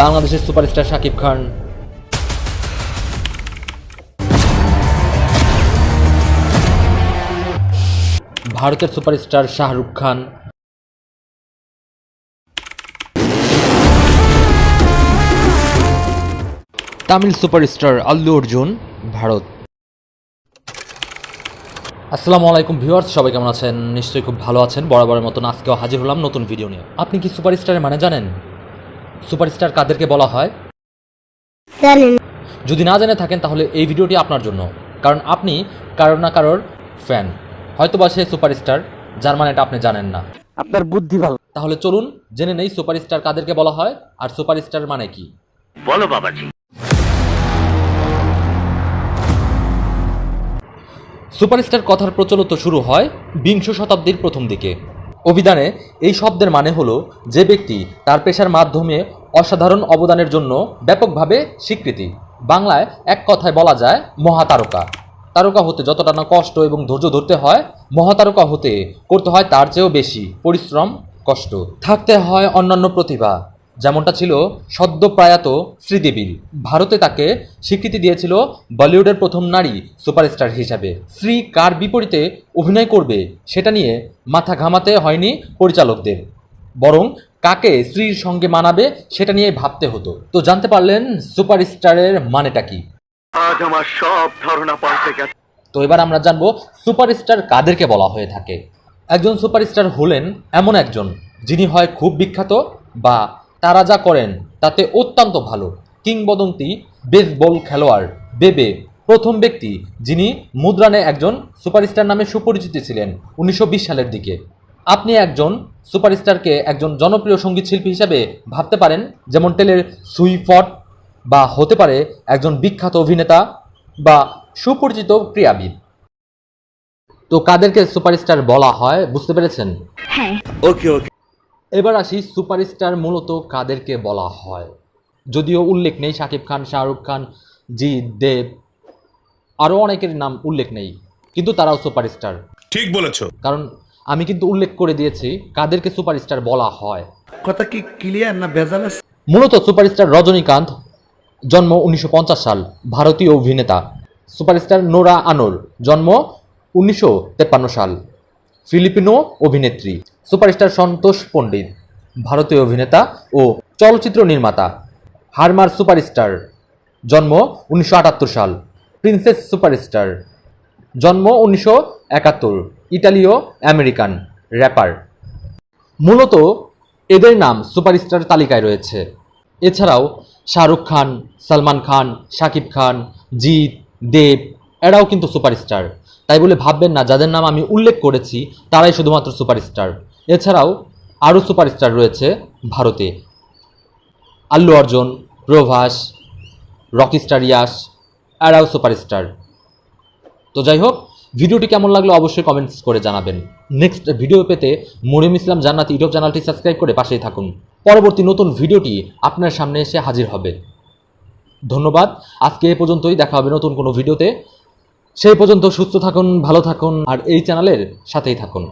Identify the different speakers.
Speaker 1: বাংলাদেশের সুপারস্টার শাকিব খান। ভারতের superstar Shahrukh Khan. Tamil superstar Allu Arjun, Bharat. আসসালামু আলাইকুম ভিউয়ার্স, সবাই কেমন আছেন? নিশ্চয়ই খুব ভালো আছেন। বরাবরের মতন আজকেও হাজির হলাম নতুন ভিডিও নিয়ে। আপনি কি সুপারস্টারের মানে জানেন? সুপারস্টার কাদেরকে বলা হয়?
Speaker 2: জানেন
Speaker 1: যদি না জেনে থাকেন তাহলে এই ভিডিওটি আপনার জন্য। কারণ আপনি কারোর না কারোর ফ্যান। হয়তোবা সে সুপারস্টার যার মানে এটা আপনি জানেন না।
Speaker 3: আপনার বুদ্ধি ভালো।
Speaker 1: তাহলে চলুন জেনে নেই সুপারস্টার কাদেরকে বলা হয় আর সুপারস্টার মানে কি।
Speaker 4: বলো বাবাজি।
Speaker 1: সুপারস্টার কথার প্রচলিত শুরু হয় বিংশ শতাব্দীর প্রথম দিকে। অভিধানে এই শব্দের মানে হলো যে ব্যক্তি তার পেশার মাধ্যমে অসাধারণ অবদানের জন্য ব্যাপকভাবে স্বীকৃতি। বাংলায় এক কথায় বলা যায়, মহাতারকা। তারকা হতে যতটা না কষ্ট এবং ধৈর্য ধরতে হয়, মহাতারকা হতে করতে হয় তার চেয়েও বেশি পরিশ্রম, কষ্ট। থাকতে হয় অন্যান্য প্রতিভা। যেমনটা ছিল সদ্য প্রয়াত শ্রীদেবীর। ভারতে তাকে স্বীকৃতি দিয়েছিল বলিউডের প্রথম নারী সুপারস্টার হিসাবে। শ্রী কার বিপরীতে অভিনয় করবে, সেটা নিয়ে মাথা ঘামাতে হয়নি পরিচালকদের। বরং কাকে স্ত্রীর সঙ্গে মানাবে সেটা নিয়ে ভাবতে হতো। তো জানতে পারলেন সুপারস্টারের মানেটা কি?
Speaker 4: আজ আমার সব ধারণা পাল্টে গেছে।
Speaker 1: তো এবার আমরা জানব সুপারস্টার কাদেরকে বলা হয়ে থাকে? একজন সুপারস্টার হলেন এমন একজন যিনি হয় খুব বিখ্যাত বা তারা যা করেন তাতে অত্যন্ত ভালো কিংবদন্তি বেসবল খেলোয়াড় বেবে প্রথম ব্যক্তি যিনি মুদ্রানে একজন সুপারস্টার নামে সুপরিচিত ছিলেন উনিশশো বিশ সালের দিকে। আপনি একজন সুপারস্টারকে একজন জনপ্রিয় সংগীত শিল্পী হিসাবে ভাবতে পারেন যেমন টেলের সুইফট বা হতে পারে একজন বিখ্যাত অভিনেতা বা সুপরিচিত ক্রীড়াবিদ। তো কাদেরকে সুপারস্টার বলা হয় বুঝতে পেরেছেন?
Speaker 4: ওকে ওকে।
Speaker 1: এবার আসি সুপারস্টার মূলত কাদেরকে বলা হয়। যদিও উল্লেখ নেই শাকিব খান শাহরুখ খান জি দেব আরও অনেকের নাম উল্লেখ নেই কিন্তু তারাও সুপারস্টার।
Speaker 5: ঠিক বলেছ।
Speaker 1: কারণ আমি কিন্তু উল্লেখ করে দিয়েছি কাদেরকে সুপারস্টার বলা হয়।
Speaker 6: কথা কি ক্লিয়ার না ভেজাল
Speaker 1: মূলত সুপারস্টার রজনীকান্ত জন্ম উনিশশো পঞ্চাশ সাল ভারতীয় অভিনেতা। সুপারস্টার নোরা আনোর জন্ম উনিশশো সাল ফিলিপিনো অভিনেত্রী। সুপারস্টার সন্তোষ পণ্ডিত ভারতীয় অভিনেতা ও চলচ্চিত্র নির্মাতা। হারমার সুপারস্টার জন্ম উনিশশো আটাত্তর সাল প্রিন্সেস সুপারস্টার। জন্ম উনিশশো একাত্তর, ইতালীয় আমেরিকান র্যাপার। মূলত এদের নাম সুপারস্টার তালিকায় রয়েছে। এছাড়াও শাহরুখ খান, সালমান খান, শাকিব খান, জিৎ, দেব, এরাও কিন্তু সুপারস্টার। তাই বলে ভাববেন না, যাদের নাম আমি উল্লেখ করেছি, তারাই শুধুমাত্র সুপারস্টার। এছাড়াও আরও সুপারস্টার রয়েছে ভারতে। আল্লু অর্জুন, প্রভাস, রকিস্টার ইয়াস, এরাও সুপারস্টার। তো যাই হোক, ভিডিওটি কেমন লাগল অবশ্যই কমেন্টস করে জানাবেন। নেক্সট ভিডিও পেতে মরিম ইসলাম জান্নাত ইউটিউব চ্যানেলটি সাবস্ক্রাইব করে পাশেই থাকুন। পরবর্তী নতুন ভিডিওটি আপনার সামনে এসে হাজির হবে। ধন্যবাদ। আজকে এ পর্যন্তই, দেখা হবে নতুন কোনো ভিডিওতে। সেই পর্যন্ত সুস্থ থাকুন, ভালো থাকুন, আর এই চ্যানেলের সাথেই থাকুন।